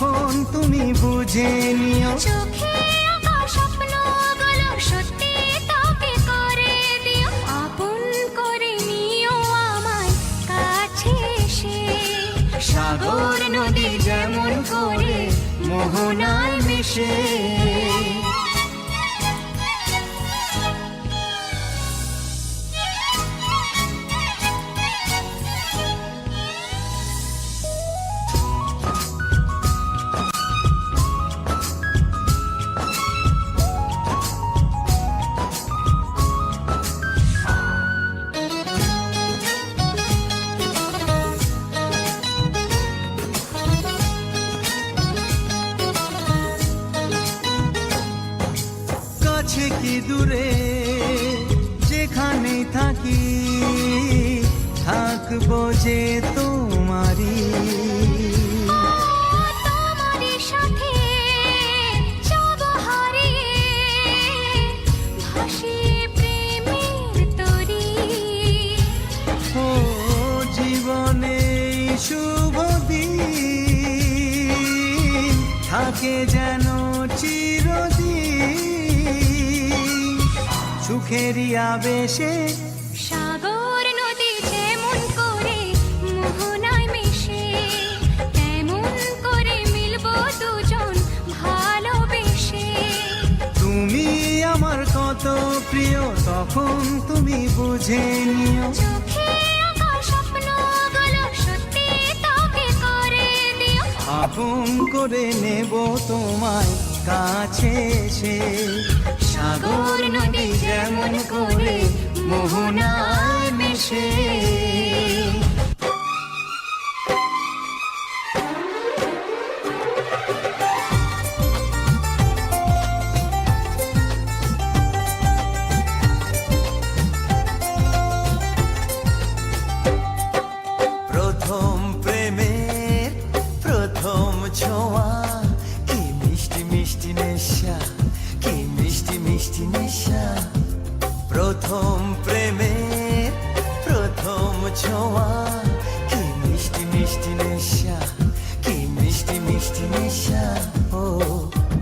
তখন তুমি বুঝে নিও। চোখে আঁকা স্বপ্নগুলো সত্যি তোকে করে দিও। আপন করে নিও আমার কাছে এসে। সাগর নদী যেমন করে মোহনায় মিশে। কি দূরে? যেখানে থাকি থাকব যে তোমারি তোমারই শুভ দিন থাকে যেন চিরদিন। সুখেরই আবেশে। সাগর নদী যেমন করে মোহনায় মিশে। তেমন করে মিলব দুজন ভালোবেসে। তুমি আমার কত প্রিয় তখন তুমি বুঝে নিও। আপন করে নেব তোমায় কাছে এসে সাগর নদী যেমন করে মোহনায় মেশে। প্রথম প্রেমের প্রথম ছোঁয়া প্রথম প্রেমে, প্রথম ছোঁয়া। কি মিষ্টি মিষ্টি নেশা, কি মিষ্টি মিষ্টি নেশা। ও,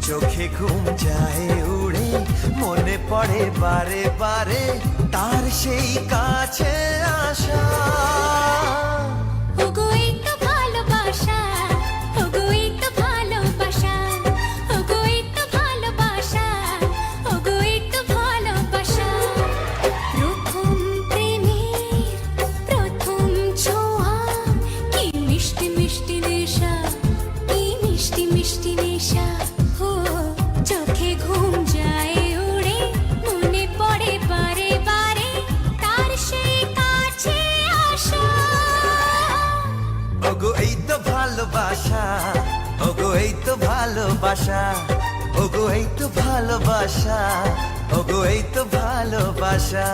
চোখে ঘুম যায় উড়ে, মনে পড়ে বারে বারে তার সেই কাছে আসা। ওগো, এই তো ভালোবাসা। ওগো, এই তো ভালোবাসা। ওগো, এই তো ভালোবাসা। ওগো, এই তো ভালোবাসা।